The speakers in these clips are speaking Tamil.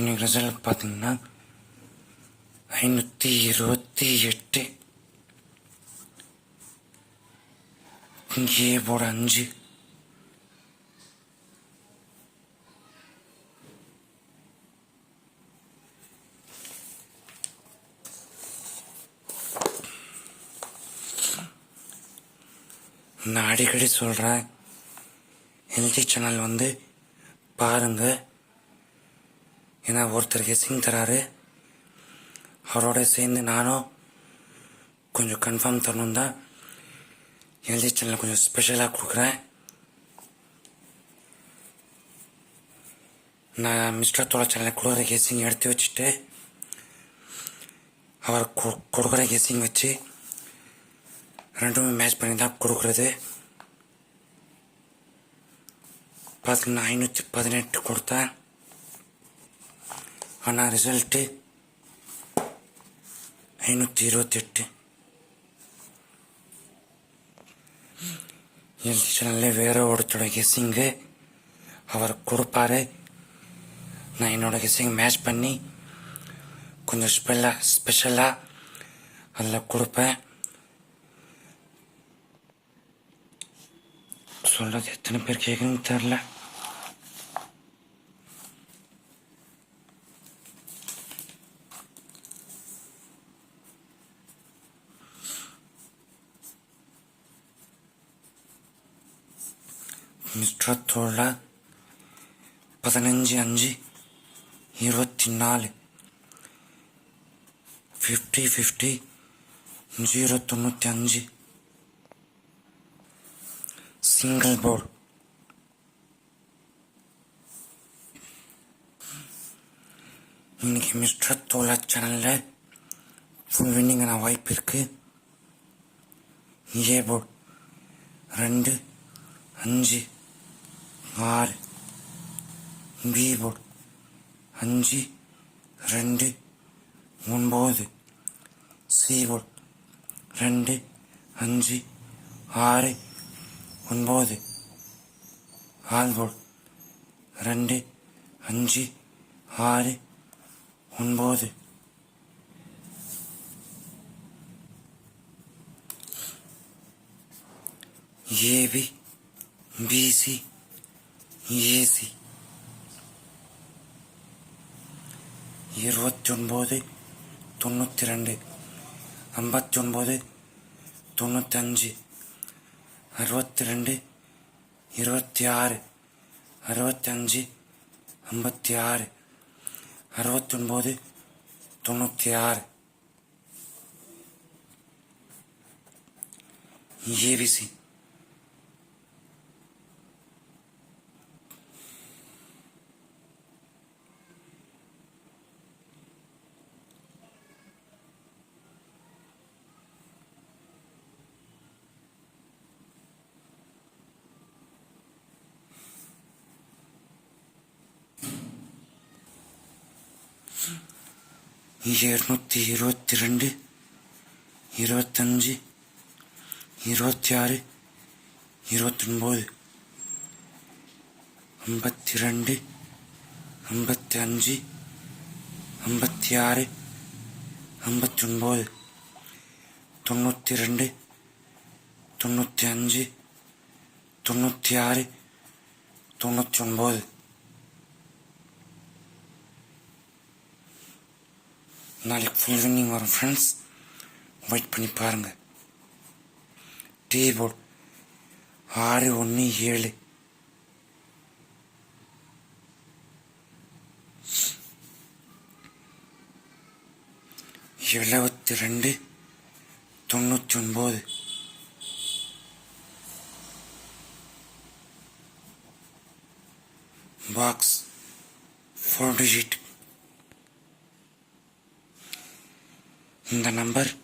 இன்னைக்கு ரிசல்ட் பார்த்தீங்கன்னா ஐநூற்றி இருபத்தி எட்டு. இங்கேயே போட அஞ்சு. நான் அடிக்கடி சொல்கிறேன் ஹெல்தி சேனல் வந்து பாருங்க. ஏன்னா ஒருத்தர் கெஸ்ஸிங் தராரு. அவரோட சேர்ந்து நானும் கொஞ்சம் கன்ஃபார்ம் தரணும் தான். எல்ஜி சேனல் கொஞ்சம் ஸ்பெஷலாக கொடுக்குறேன். நான் மிஸ்டர் தோழ சேனலில் கொடுக்குற கெஸ்ஸிங் எடுத்து வச்சுட்டு அவர் கொ- கொடுக்குற கெஸ்ஸிங் வச்சு ரெண்டுமே மேட்ச் பண்ணி தான் கொடுக்குறது. பார்த்தீங்கன்னா ஐநூற்றி பதினெட்டு கொடுத்தேன். ஆனால் ரிசல்ட்டு ஐநூற்றி இருபத்தெட்டு. எலெக்ஷனில் வேற ஒருத்தரோட கெஸ்ஸிங்கு அவர் கொடுப்பாரு. நான் என்னோட கெஸ்ஸிங் மேட்ச் பண்ணி கொஞ்சம் ஸ்பெல்லாக ஸ்பெஷலாக அதில் கொடுப்பேன். சொல்கிறது எத்தனை பேர் கேட்குன்னு தெரில மிஸ்டர் தோழா பதினஞ்சு அஞ்சு இருபத்தி நாலு ஃபிஃப்டி ஃபிஃப்டி ஜீரோ தொண்ணூற்றி அஞ்சு சிங்கிள் போர்டு இன்னைக்கு மிஸ்டர் தோலா சேனலில் ஃபுல் வின்னிங்கான வாய்ப்பு இருக்குது ஏ போர்டு ரெண்டு அஞ்சு. ஆறு பி போர்டு அஞ்சு ரெண்டு ஒன்பது சி போர்டு ரெண்டு அஞ்சு ஆறு ஒன்பது ஆல்போர்ட் ரெண்டு அஞ்சு ஆறு ஒன்பது. ஏபி பிசி ஏசி இருபத்தி ஒன்பது தொண்ணூற்றி ரெண்டு ஐம்பத்தி ஒன்பது தொண்ணூத்தஞ்சு அறுபத்தி ரெண்டு இருபத்தி ஆறு அறுபத்தஞ்சு ஐம்பத்தி ஆறு அறுபத்தொன்பது தொண்ணூற்றி ஆறு ஏபிசி இருநூத்தி இருபத்தி ரெண்டு இருபத்தஞ்சு இருபத்தி ஆறு இருபத்தொன்பது ஐம்பத்தி ரெண்டு ஐம்பத்தி அஞ்சு ஐம்பத்தி ஆறு ஐம்பத்தி ஒன்பது தொண்ணூற்றி ரெண்டு தொண்ணூற்றி அஞ்சு தொண்ணூற்றி ஆறு தொண்ணூற்றி ஒன்பது நாளைக்கு ஃபுல் வின்னிங் வரும் ஃப்ரெண்ட்ஸ் வெயிட் பண்ணி பாருங்கள் டீ போர்ட் ஆறு ஒன்று ஏழு. எழுபத்தி ரெண்டு தொண்ணூற்றி ஒன்பது. பாக்ஸ் ஃபோர் டிஜிட் இந்த நம்பர்.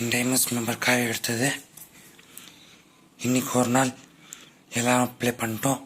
இந்த எம்எஸ் நம்பருக்காக எடுத்தது. இன்னைக்கு ஒரு நாள் எல்லாரும் ப்ளே பண்ணிட்டோம்.